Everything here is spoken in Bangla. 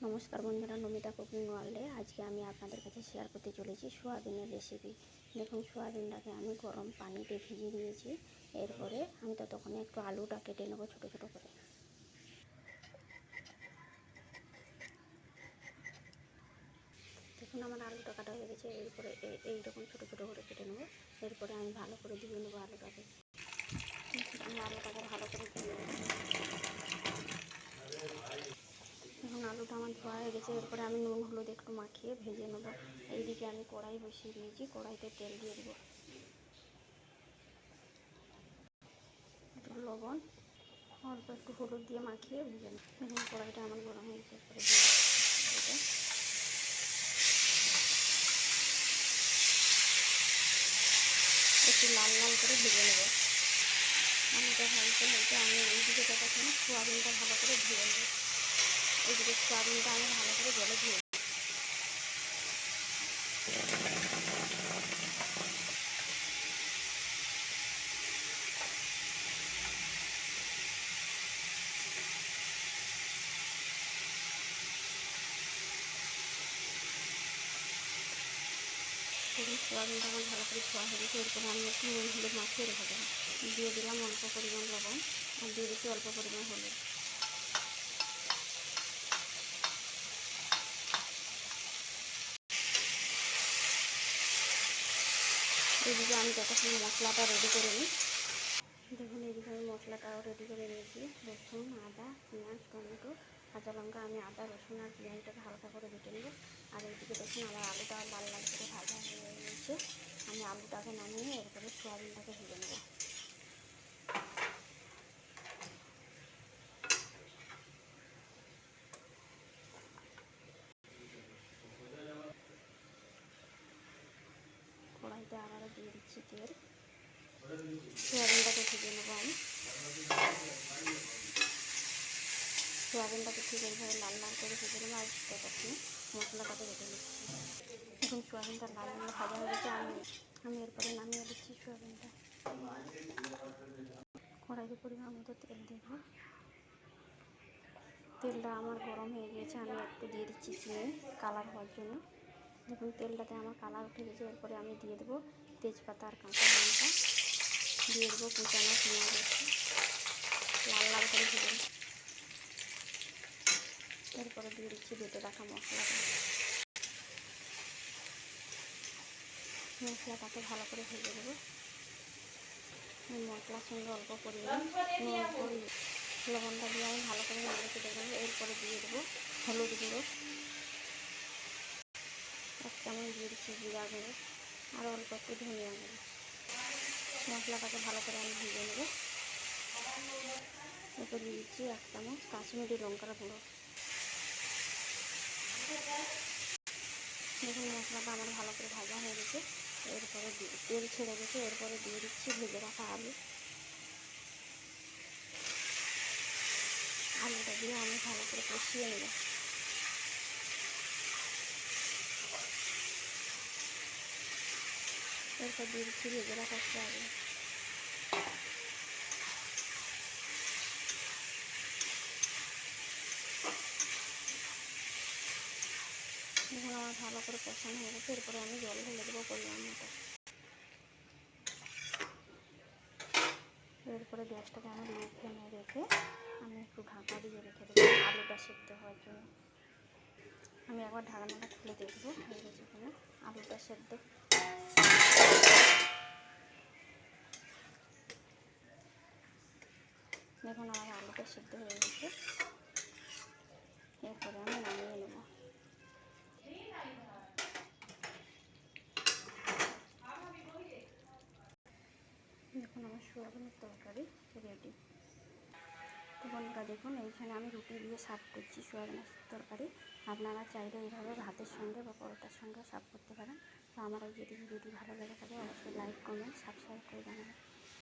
নমস্কার বন্ধুরা, নমিতা কুকিং ওয়ার্ল্ডে। আজকে আমি আপনাদের কাছে শেয়ার করতে চলেছি সোয়াবিনের রেসিপি দেখুন, সোয়াবিনটাকে আমি গরম পানিতে ভিজিয়ে দিয়েছি। এরপরে আমি ততক্ষণে একটু আলুটা কেটে নেব ছোটো ছোটো করে। দেখুন, আমার আলুটা কাটা হয়ে গেছে। এরপরে এই- এইরকম ছোটো ছোটো করে কেটে নেব। এরপরে আমি ভালো করে ধুয়ে নেব আলুটাকে। আমি আলুটাকে ভালো করে ধুয়ে নেব এখন আলুটা আমার ধোয়া হয়ে গেছে, এরপরে আমি নুন, হলুদ একটু মাখিয়ে ভেজে নেব। এইদিকে আমি কড়াই বসিয়ে দিয়েছি, কড়াইতে তেল দিয়ে দেবো। লবণ, অল্প একটু হলুদ দিয়ে মাখিয়ে ভেজে নেব। দেখুন, কড়াইটা আমার গরম হয়ে গেছে, এরপরে। একটু লাল লাল করে ভেজে নেব। আলুটা ভাজতে ভাজতে আমি এই এইদিকে ততক্ষণ সোয়াবিনটা ভালো করে ধুয়ে নেব। এইদিকে সোয়াবিনটা আমি ভালো করে জলে ধুয়ে সোয়াবিনটা আমার ভালো করে ধোয়া হয়ে গেছে এরপরে আমি একটু নুন, হলুদ মাখিয়ে রেখে দেবো। দিয়ে দিলাম অল্প পরিমাণ লবণ, আর দিয়ে দিচ্ছি অল্প পরিমাণ হলুদ। এদিকে আমি যতক্ষণ মশলাটা রেডি করে নিই। দেখুন, এদিকে আমি মশলাটাও রেডি করে নিয়েছি। রসুন, আদা, পেঁয়াজ, টমেটো, কাঁচা লঙ্কা, আমি আদা, রসুন আর পেঁয়াজটাকে হালকা করে বেটে নেব। আর এদিকে দেখুন, আমার আলুটা লাল লাল করে ভাজা হয়ে গেছে। আমি আলুটাকে নামিয়ে এরপরে সোয়াবিনটাকে ভেজে নেব। কড়াইতে আবারও দিয়ে দিচ্ছি তেল। সোয়াবিনটাকে ভেজে নেব আমি। সোয়াবিনটাকে ঠিক এইভাবে লাল লাল করে ভেজে নেব আর ততক্ষণে মশলাটাকে বেটে নিচ্ছি এখন সোয়াবিনটা লাল লাল ভাজা হয়ে গেছে, আমি আমি এরপরে নামিয়ে দিচ্ছি সোয়াবিনটা। কড়াইতে পরিমাণ মতো তেল দেব। তেলটা আমার গরম হয়ে গিয়েছে আমি একটু দিয়ে দিচ্ছি চিনি কালার হওয়ার জন্য। দেখুন তেলটাতে আমার কালার উঠে গেছে, এরপরে আমি দিয়ে দেবো তেজপাতা আর কাঁচা লঙ্কা। দিয়ে দেবো কুচানো পেঁয়াজ লাল লাল করে নেব। এরপরে দিয়ে দিচ্ছি বেটে রাখা মশলাটা। মশলাটাকে ভালো করে ভেজে দেবো মশলার সঙ্গে অল্প পরিমাণ লবণটা দিয়ে আমি ভালো করে চেড়ে দেবো এরপরে দিয়ে দেবো হলুদ গুঁড়ো। এক চামচ দিয়ে জিরা গুঁড়ো। আর অল্প একটু ধনিয়া গুঁড়ো। মশলাটাকে ভালো করে আমি ভেজে নেব। এরপর দিয়ে দিচ্ছি এক চামচ কাশ্মীরি লঙ্কার গুঁড়ো। দেখুন, মশলাটা আমার ভালো করে ভাজা হয়ে গেছে। এরপরে তেল ছেড়ে গেছে। এরপরে দিয়ে দিচ্ছি ভেজে রাখা আলু। আলুটা দিয়ে আমি ভালো করে কষিয়ে নেব। এরপর দিয়ে দিচ্ছি ভেজে রাখা সোয়াবিন দেখুন আমার ভালো করে কষানো হয়ে গেছে, এরপরে আমি জল ঢেলে দেবো পরিমাণ মতো। এরপরে গ্যাসটাকে আমি লো ফ্লেমে রেখে আমি একটু ঢাকা দিয়ে রেখে দেবো, আলুটা সেদ্ধ হওয়ার জন্য। আমি একবার ঢাকনাটা খুলে দেখব, হয়ে গেছে কিনা। আলুটা সেদ্ধ। দেখুন, আমার আলুটা সেদ্ধ হয়ে গেছে। এরপরে আমি নামিয়ে নেব। দেখুন, আমার সোয়াবিনের তরকারি রেডি তো বন্ধুরা দেখুন, এইখানে আমি রুটি দিয়ে সার্ভ করছি সোয়াবিনের তরকারি। আপনারা চাইলে এইভাবে ভাতের সঙ্গে বা পরোটার সঙ্গে সার্ভ করতে পারেন। তো আমার যদি ভিডিওটি ভালো লেগে থাকে, অবশ্যই লাইক কমেন্ট সাবস্ক্রাইব করে জানাবেন।